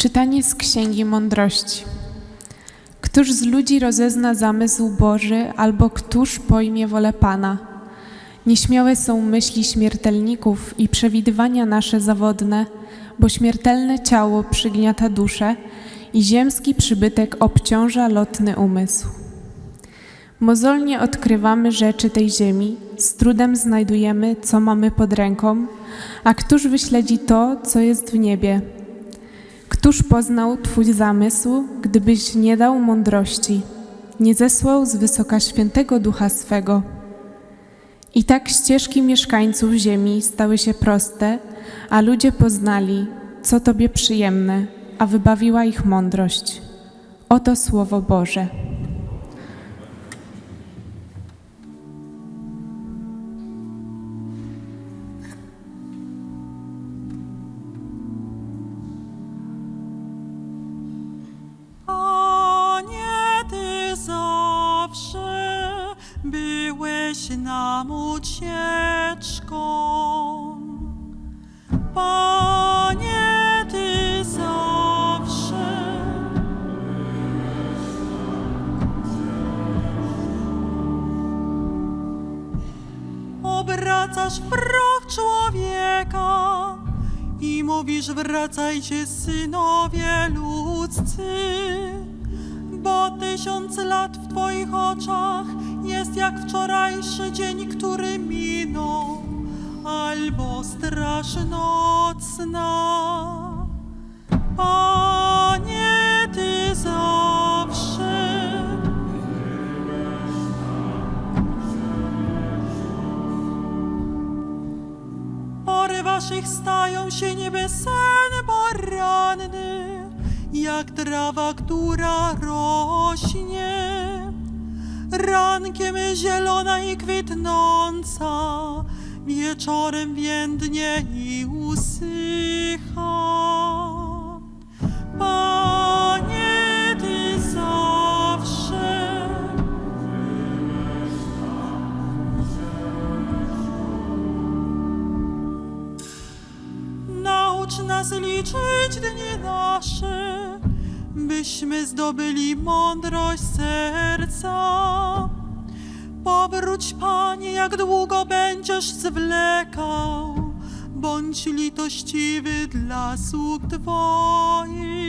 Czytanie z Księgi Mądrości. Któż z ludzi rozezna zamysł Boży, albo któż pojmie wolę Pana? Nieśmiałe są myśli śmiertelników i przewidywania nasze zawodne, bo śmiertelne ciało przygniata duszę i ziemski przybytek obciąża lotny umysł. Mozolnie odkrywamy rzeczy tej ziemi, z trudem znajdujemy, co mamy pod ręką, a któż wyśledzi to, co jest w niebie? Któż poznał Twój zamysł, gdybyś nie dał mądrości, nie zesłał z wysoka świętego ducha swego? I tak ścieżki mieszkańców ziemi stały się proste, a ludzie poznali, co Tobie przyjemne, a wybawiła ich mądrość. Oto Słowo Boże. Obracasz w człowieka i mówisz wracajcie synowie ludzcy, bo tysiąc lat w Twoich oczach jest jak wczorajszy dzień, który minął, albo straż nocna. Pory waszych stają się niby sen poranny, jak trawa, która rośnie. Rankiem zielona i kwitnąca, wieczorem więdnie i usycha. Liczyć dni nasze, byśmy zdobyli mądrość serca. Powróć, Panie, jak długo będziesz zwlekał, bądź litościwy dla sług Twoich.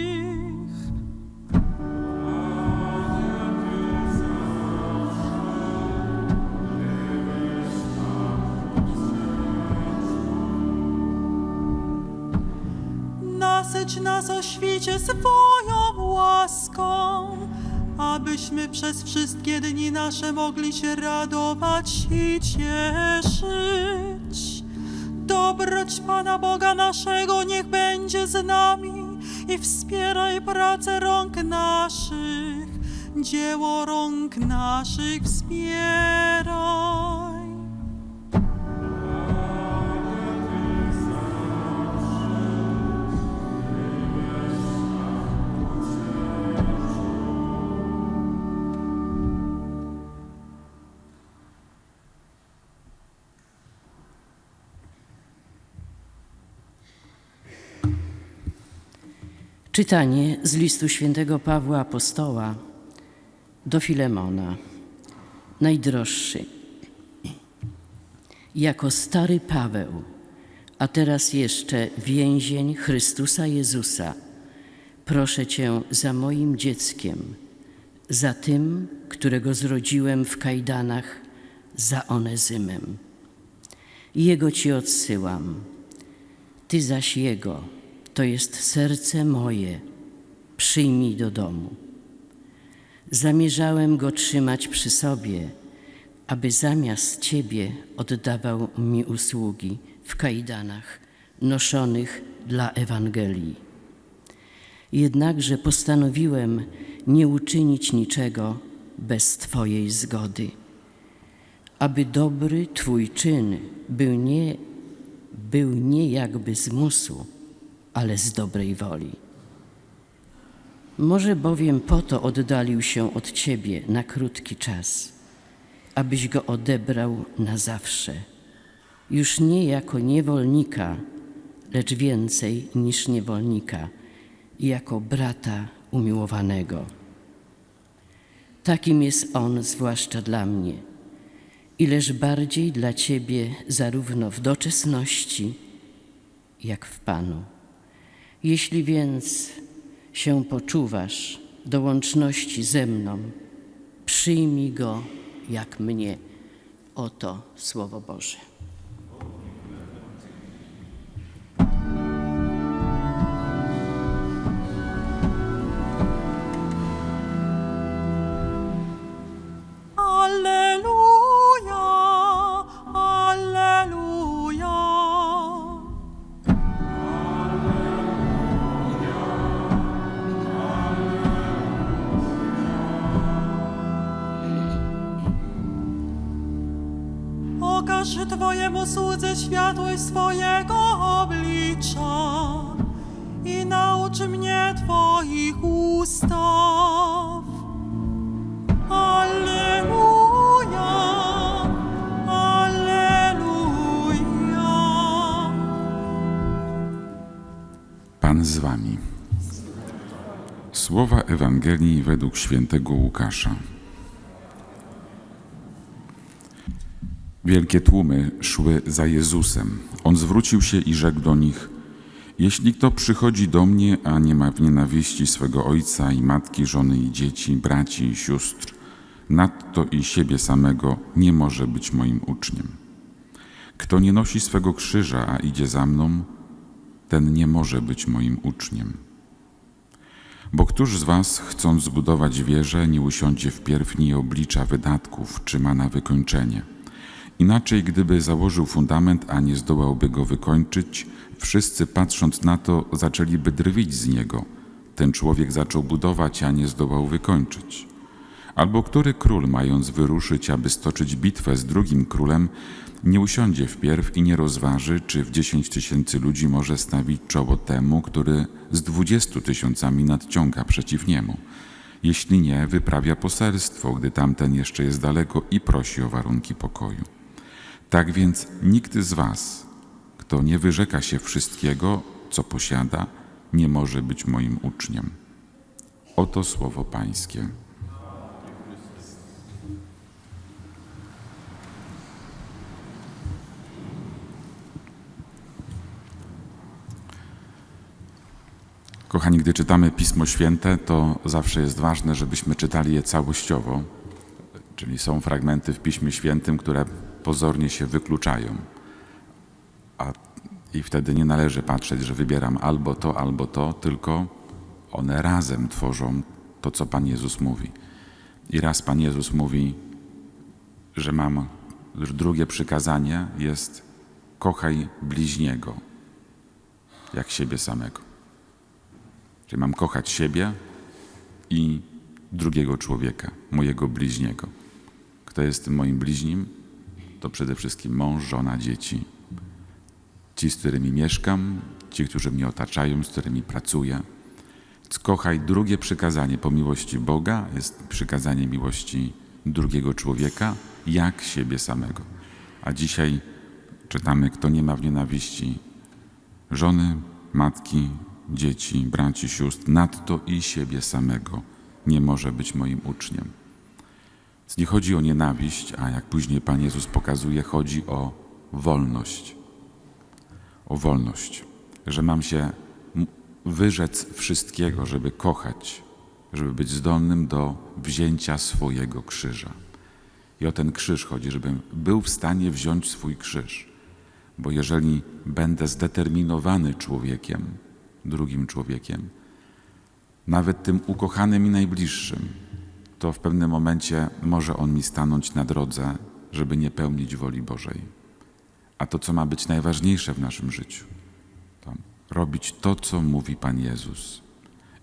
Nasyć nas o świcie swoją łaską, abyśmy przez wszystkie dni nasze mogli się radować i cieszyć. Dobroć Pana Boga naszego niech będzie z nami i wspieraj pracę rąk naszych, dzieło rąk naszych wspieraj. Czytanie z listu świętego Pawła Apostoła do Filemona. Najdroższy, jako stary Paweł, a teraz jeszcze więzień Chrystusa Jezusa, proszę Cię za moim dzieckiem, za tym, którego zrodziłem w kajdanach, za Onezymem. Jego Ci odsyłam, Ty zaś Jego, to jest serce moje, przyjmij do domu. Zamierzałem go trzymać przy sobie, aby zamiast Ciebie oddawał mi usługi w kajdanach noszonych dla Ewangelii. Jednakże postanowiłem nie uczynić niczego bez Twojej zgody, aby dobry Twój czyn był nie, był nie jakby z musu, ale z dobrej woli. Może bowiem po to oddalił się od Ciebie na krótki czas, abyś go odebrał na zawsze, już nie jako niewolnika, lecz więcej niż niewolnika, jako brata umiłowanego. Takim jest On zwłaszcza dla mnie, ileż bardziej dla Ciebie zarówno w doczesności, jak w Panu. Jeśli więc się poczuwasz do łączności ze mną, przyjmij Go jak mnie. Oto Słowo Boże. Okaż Twojemu słudze światłość swojego oblicza i naucz mnie Twoich ustaw. Alleluja, Alleluja. Pan z wami. Słowa Ewangelii według świętego Łukasza. Wielkie tłumy szły za Jezusem. On zwrócił się i rzekł do nich: Jeśli kto przychodzi do mnie, a nie ma w nienawiści swego ojca i matki, żony i dzieci, braci i sióstr, nadto i siebie samego, nie może być moim uczniem. Kto nie nosi swego krzyża, a idzie za mną, ten nie może być moim uczniem. Bo któż z was, chcąc zbudować wieżę, nie usiądzie wpierw nie oblicza wydatków, czy ma na wykończenie? Inaczej, gdyby założył fundament, a nie zdołałby go wykończyć, wszyscy patrząc na to, zaczęliby drwić z niego. Ten człowiek zaczął budować, a nie zdołał wykończyć. Albo który król, mając wyruszyć, aby stoczyć bitwę z drugim królem, nie usiądzie wpierw i nie rozważy, czy w dziesięć tysięcy ludzi może stawić czoło temu, który z dwudziestu tysiącami nadciąga przeciw niemu. Jeśli nie, wyprawia poselstwo, gdy tamten jeszcze jest daleko i prosi o warunki pokoju. Tak więc nikt z was, kto nie wyrzeka się wszystkiego, co posiada, nie może być moim uczniem. Oto słowo Pańskie. Kochani, gdy czytamy Pismo Święte, to zawsze jest ważne, żebyśmy czytali je całościowo, czyli są fragmenty w Piśmie Świętym, które pozornie się wykluczają. A, I wtedy nie należy patrzeć, że wybieram albo to, albo to, tylko one razem tworzą to, co Pan Jezus mówi. I raz Pan Jezus mówi, że mam, drugie przykazanie jest kochaj bliźniego, jak siebie samego. Czyli mam kochać siebie i drugiego człowieka, mojego bliźniego. Kto jest tym moim bliźnim? To przede wszystkim mąż, żona, dzieci. Ci, z którymi mieszkam, ci, którzy mnie otaczają, z którymi pracuję. Kochaj drugie przykazanie po miłości Boga jest przykazanie miłości drugiego człowieka, jak siebie samego. A dzisiaj czytamy, kto nie ma w nienawiści żony, matki, dzieci, braci, sióstr, nadto i siebie samego nie może być moim uczniem. Nie chodzi o nienawiść, a jak później Pan Jezus pokazuje, chodzi o wolność. O wolność, że mam się wyrzec wszystkiego, żeby kochać, żeby być zdolnym do wzięcia swojego krzyża. I o ten krzyż chodzi, żebym był w stanie wziąć swój krzyż. Bo jeżeli będę zdeterminowany człowiekiem, drugim człowiekiem, nawet tym ukochanym i najbliższym, to w pewnym momencie może on mi stanąć na drodze, żeby nie pełnić woli Bożej. A to, co ma być najważniejsze w naszym życiu, to robić to, co mówi Pan Jezus.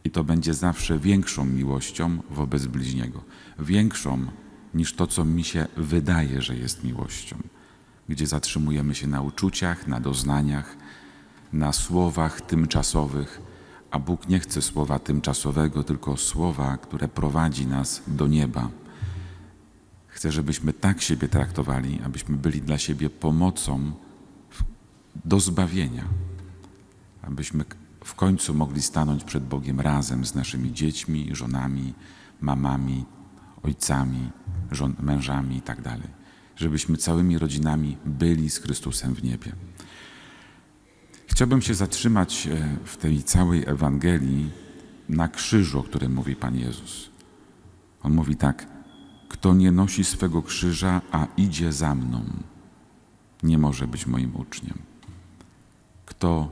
I to będzie zawsze większą miłością wobec bliźniego, większą niż to, co mi się wydaje, że jest miłością, gdzie zatrzymujemy się na uczuciach, na doznaniach, na słowach tymczasowych, a Bóg nie chce słowa tymczasowego, tylko słowa, które prowadzi nas do nieba. Chcę, żebyśmy tak siebie traktowali, abyśmy byli dla siebie pomocą do zbawienia, abyśmy w końcu mogli stanąć przed Bogiem razem z naszymi dziećmi, żonami, mamami, ojcami, żon, mężami i tak. Żebyśmy całymi rodzinami byli z Chrystusem w niebie. Chciałbym się zatrzymać e, w tej całej Ewangelii na krzyżu, o którym mówi Pan Jezus. On mówi tak: Kto nie nosi swego krzyża, a idzie za mną, nie może być moim uczniem. Kto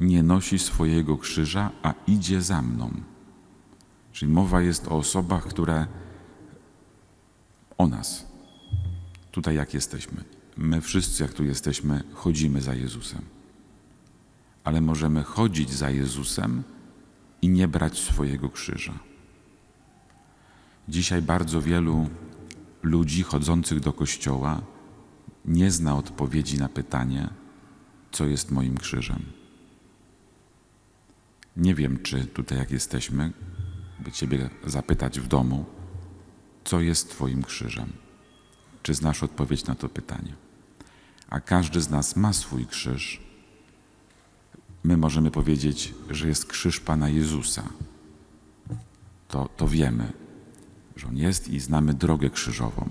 nie nosi swojego krzyża, a idzie za mną. Czyli mowa jest o osobach, które o nas, tutaj jak jesteśmy. My wszyscy, jak tu jesteśmy, chodzimy za Jezusem. Ale możemy chodzić za Jezusem i nie brać swojego krzyża. Dzisiaj bardzo wielu ludzi chodzących do kościoła nie zna odpowiedzi na pytanie, co jest moim krzyżem. Nie wiem, czy tutaj, jak jesteśmy, by Ciebie zapytać w domu, co jest Twoim krzyżem. Czy znasz odpowiedź na to pytanie? A każdy z nas ma swój krzyż. My możemy powiedzieć, że jest krzyż Pana Jezusa. To, to wiemy, że On jest i znamy drogę krzyżową.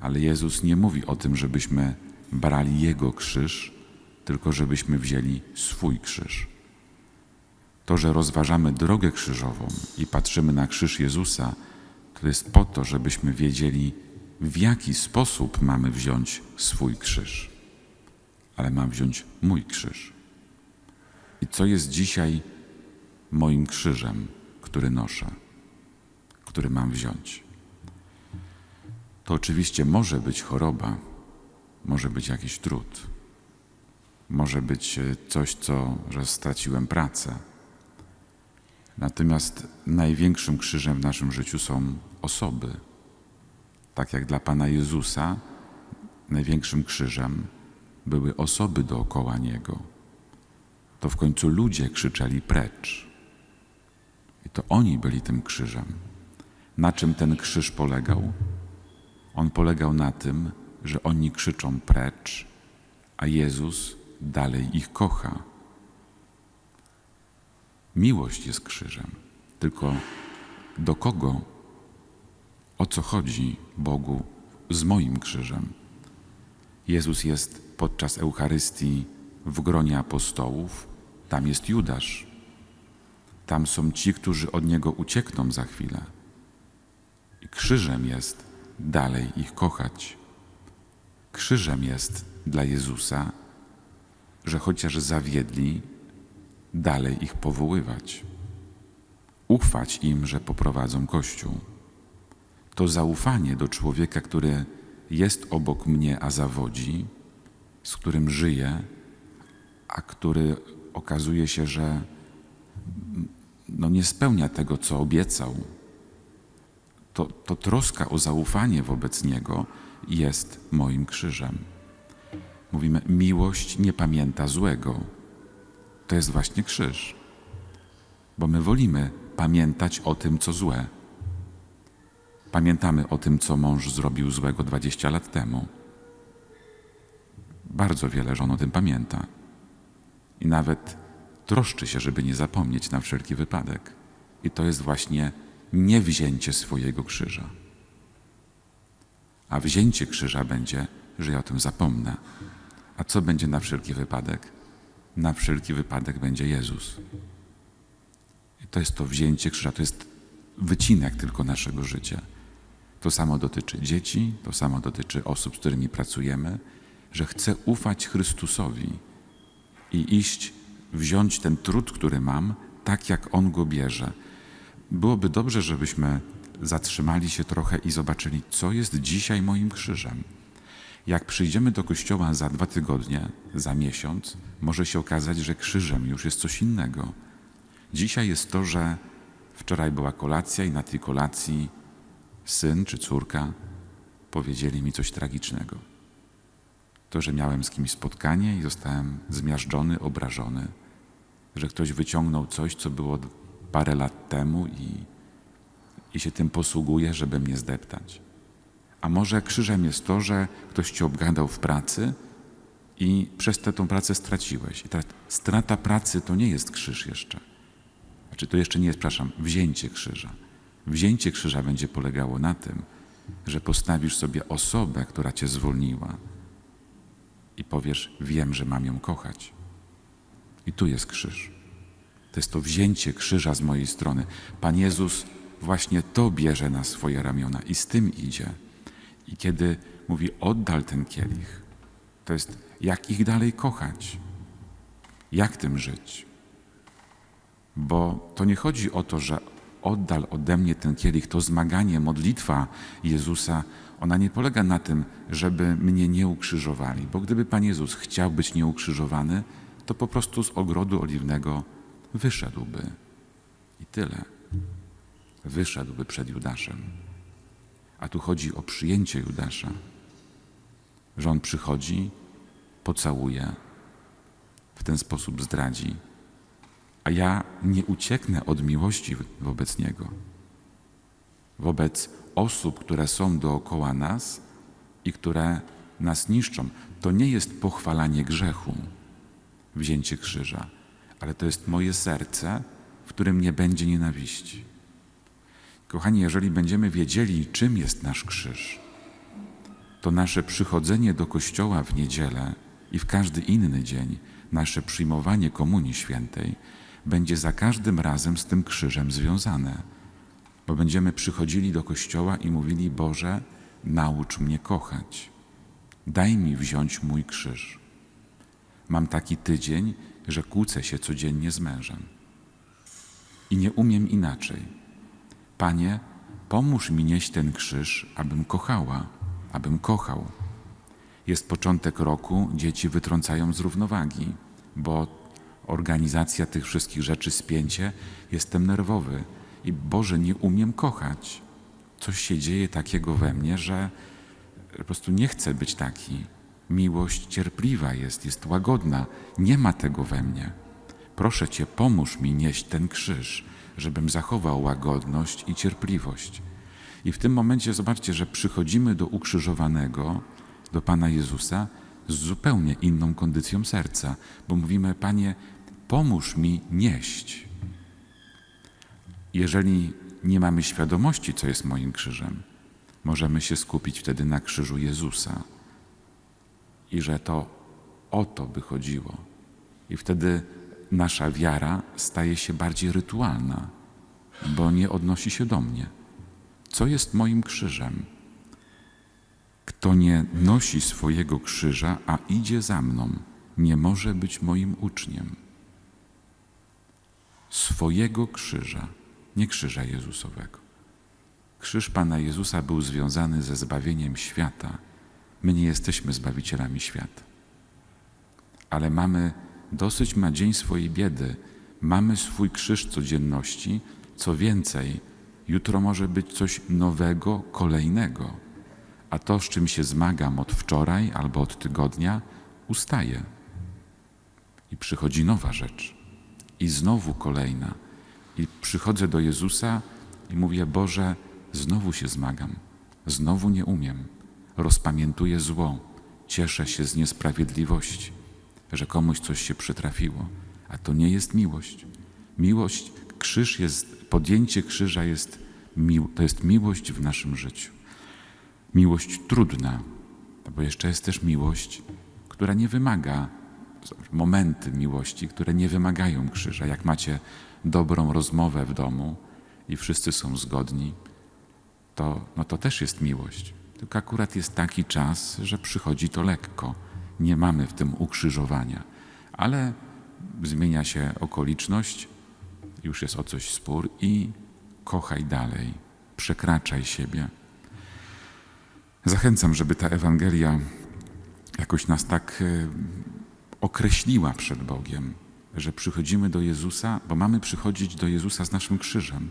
Ale Jezus nie mówi o tym, żebyśmy brali Jego krzyż, tylko żebyśmy wzięli swój krzyż. To, że rozważamy drogę krzyżową i patrzymy na krzyż Jezusa, to jest po to, żebyśmy wiedzieli, w jaki sposób mamy wziąć swój krzyż. Ale mam wziąć mój krzyż. I co jest dzisiaj moim krzyżem, który noszę, który mam wziąć? To oczywiście może być choroba, może być jakiś trud, może być e, coś, co, że straciłem pracę. Natomiast największym krzyżem w naszym życiu są osoby. Tak jak dla Pana Jezusa, największym krzyżem były osoby dookoła Niego. To w końcu ludzie krzyczeli precz. I to oni byli tym krzyżem. Na czym ten krzyż polegał? On polegał na tym, że oni krzyczą precz, a Jezus dalej ich kocha. Miłość jest krzyżem. Tylko do kogo, o co chodzi Bogu z moim krzyżem? Jezus jest podczas Eucharystii w gronie apostołów, tam jest Judasz. Tam są ci, którzy od niego uciekną za chwilę. I krzyżem jest dalej ich kochać. Krzyżem jest dla Jezusa, że chociaż zawiedli, dalej ich powoływać. Ufać im, że poprowadzą Kościół. To zaufanie do człowieka, który jest obok mnie, a zawodzi, z którym żyję, a który okazuje się, że no nie spełnia tego, co obiecał. To, to troska o zaufanie wobec Niego jest moim krzyżem. Mówimy, miłość nie pamięta złego. To jest właśnie krzyż. Bo my wolimy pamiętać o tym, co złe. Pamiętamy o tym, co mąż zrobił złego 20 lat temu. Bardzo wiele żon o tym pamięta. I nawet troszczy się, żeby nie zapomnieć na wszelki wypadek. I to jest właśnie niewzięcie swojego krzyża. A wzięcie krzyża będzie, że ja o tym zapomnę. A co będzie na wszelki wypadek? Na wszelki wypadek będzie Jezus. I to jest to wzięcie krzyża, to jest wycinek tylko naszego życia. To samo dotyczy dzieci, to samo dotyczy osób, z którymi pracujemy, że chcę ufać Chrystusowi i iść, wziąć ten trud, który mam, tak jak On go bierze. Byłoby dobrze, żebyśmy zatrzymali się trochę i zobaczyli, co jest dzisiaj moim krzyżem. Jak przyjdziemy do kościoła za dwa tygodnie, za miesiąc, może się okazać, że krzyżem już jest coś innego. Dzisiaj jest to, że wczoraj była kolacja i na tej kolacji syn czy córka powiedzieli mi coś tragicznego. To, że miałem z kimś spotkanie i zostałem zmiażdżony, obrażony, że ktoś wyciągnął coś, co było parę lat temu i, i się tym posługuje, żeby mnie zdeptać. A może krzyżem jest to, że ktoś cię obgadał w pracy i przez tę tą pracę straciłeś. I teraz strata pracy to nie jest krzyż jeszcze. Znaczy to jeszcze nie jest, przepraszam, wzięcie krzyża. Wzięcie krzyża będzie polegało na tym, że postawisz sobie osobę, która cię zwolniła i powiesz, wiem, że mam ją kochać. I tu jest krzyż. To jest to wzięcie krzyża z mojej strony. Pan Jezus właśnie to bierze na swoje ramiona i z tym idzie. I kiedy mówi, oddal ten kielich, to jest jak ich dalej kochać, jak tym żyć. Bo to nie chodzi o to, że oddal ode mnie ten kielich, to zmaganie, modlitwa Jezusa, ona nie polega na tym, żeby mnie nie ukrzyżowali, bo gdyby Pan Jezus chciał być nieukrzyżowany, to po prostu z ogrodu oliwnego wyszedłby. I tyle. Wyszedłby przed Judaszem. A tu chodzi o przyjęcie Judasza, że on przychodzi, pocałuje, w ten sposób zdradzi, a ja nie ucieknę od miłości wobec Niego, wobec osób, które są dookoła nas i które nas niszczą. To nie jest pochwalanie grzechu, wzięcie krzyża, ale to jest moje serce, w którym nie będzie nienawiści. Kochani, jeżeli będziemy wiedzieli, czym jest nasz krzyż, to nasze przychodzenie do kościoła w niedzielę i w każdy inny dzień, nasze przyjmowanie Komunii Świętej będzie za każdym razem z tym krzyżem związane. Bo będziemy przychodzili do kościoła i mówili: Boże, naucz mnie kochać. Daj mi wziąć mój krzyż. Mam taki tydzień, że kłócę się codziennie z mężem. I nie umiem inaczej. Panie, pomóż mi nieść ten krzyż, abym kochała, abym kochał. Jest początek roku, dzieci wytrącają z równowagi, bo organizacja tych wszystkich rzeczy, spięcie, jestem nerwowy i Boże, nie umiem kochać. Coś się dzieje takiego we mnie, że po prostu nie chcę być taki. Miłość cierpliwa jest, jest łagodna. Nie ma tego we mnie. Proszę Cię, pomóż mi nieść ten krzyż, żebym zachował łagodność i cierpliwość. I w tym momencie zobaczcie, że przychodzimy do ukrzyżowanego, do Pana Jezusa z zupełnie inną kondycją serca, bo mówimy: Panie, pomóż mi nieść. Jeżeli nie mamy świadomości, co jest moim krzyżem, możemy się skupić wtedy na krzyżu Jezusa i że to o to by chodziło. I wtedy nasza wiara staje się bardziej rytualna, bo nie odnosi się do mnie. Co jest moim krzyżem? Kto nie nosi swojego krzyża, a idzie za mną, nie może być moim uczniem. Swojego krzyża, nie krzyża Jezusowego. Krzyż Pana Jezusa był związany ze zbawieniem świata. My nie jesteśmy zbawicielami świata, ale mamy dosyć ma dzień swojej biedy. Mamy swój krzyż codzienności. Co więcej, jutro może być coś nowego, kolejnego. A to, z czym się zmagam od wczoraj albo od tygodnia, ustaje. I przychodzi nowa rzecz. I znowu kolejna. I przychodzę do Jezusa i mówię: Boże, znowu się zmagam, znowu nie umiem. Rozpamiętuję zło, cieszę się z niesprawiedliwości że komuś coś się przytrafiło, a to nie jest miłość. Miłość, krzyż jest, podjęcie krzyża jest, to jest miłość w naszym życiu. Miłość trudna, bo jeszcze jest też miłość, która nie wymaga, momenty miłości, które nie wymagają krzyża. Jak macie dobrą rozmowę w domu i wszyscy są zgodni, to, no to też jest miłość. Tylko akurat jest taki czas, że przychodzi to lekko nie mamy w tym ukrzyżowania, ale zmienia się okoliczność, już jest o coś spór i kochaj dalej, przekraczaj siebie. Zachęcam, żeby ta Ewangelia jakoś nas tak e, określiła przed Bogiem, że przychodzimy do Jezusa, bo mamy przychodzić do Jezusa z naszym krzyżem.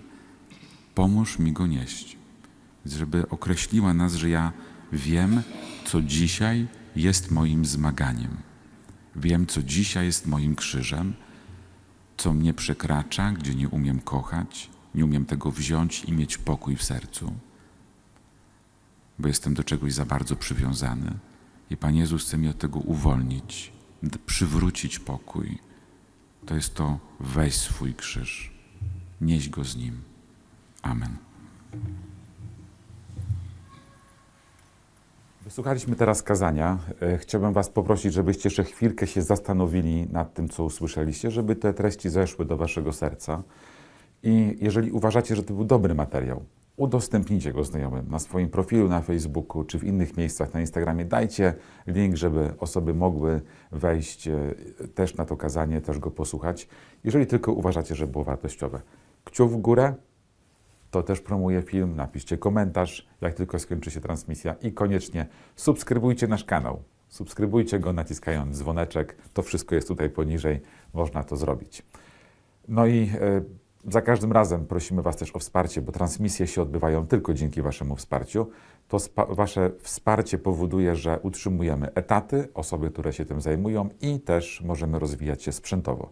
Pomóż mi go nieść. Żeby określiła nas, że ja wiem, co dzisiaj jest moim zmaganiem. Wiem, co dzisiaj jest moim krzyżem, co mnie przekracza, gdzie nie umiem kochać, nie umiem tego wziąć i mieć pokój w sercu, bo jestem do czegoś za bardzo przywiązany. I Pan Jezus chce mnie od tego uwolnić, przywrócić pokój. To jest to weź swój krzyż, nieś go z nim. Amen. Wysłuchaliśmy teraz kazania. E, Chciałbym Was poprosić, żebyście jeszcze chwilkę się zastanowili nad tym, co usłyszeliście, żeby te treści zeszły do Waszego serca. I jeżeli uważacie, że to był dobry materiał, udostępnijcie go znajomym na swoim profilu na Facebooku czy w innych miejscach na Instagramie. Dajcie link, żeby osoby mogły wejść e, też na to kazanie, też go posłuchać. Jeżeli tylko uważacie, że było wartościowe. Kciuk w górę, to też promuję film, napiszcie komentarz, jak tylko skończy się transmisja i koniecznie subskrybujcie nasz kanał. Subskrybujcie go naciskając dzwoneczek, to wszystko jest tutaj poniżej, można to zrobić. No i e, za każdym razem prosimy Was też o wsparcie, bo transmisje się odbywają tylko dzięki Waszemu wsparciu. To Wasze wsparcie powoduje, że utrzymujemy etaty, osoby, które się tym zajmują i też możemy rozwijać się sprzętowo.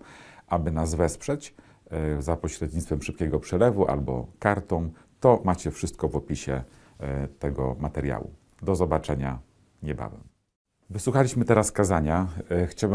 Aby nas wesprzeć e, za pośrednictwem szybkiego przelewu albo kartą, to macie wszystko w opisie e, tego materiału. Do zobaczenia niebawem. Wysłuchaliśmy teraz kazania. E, Chciałbym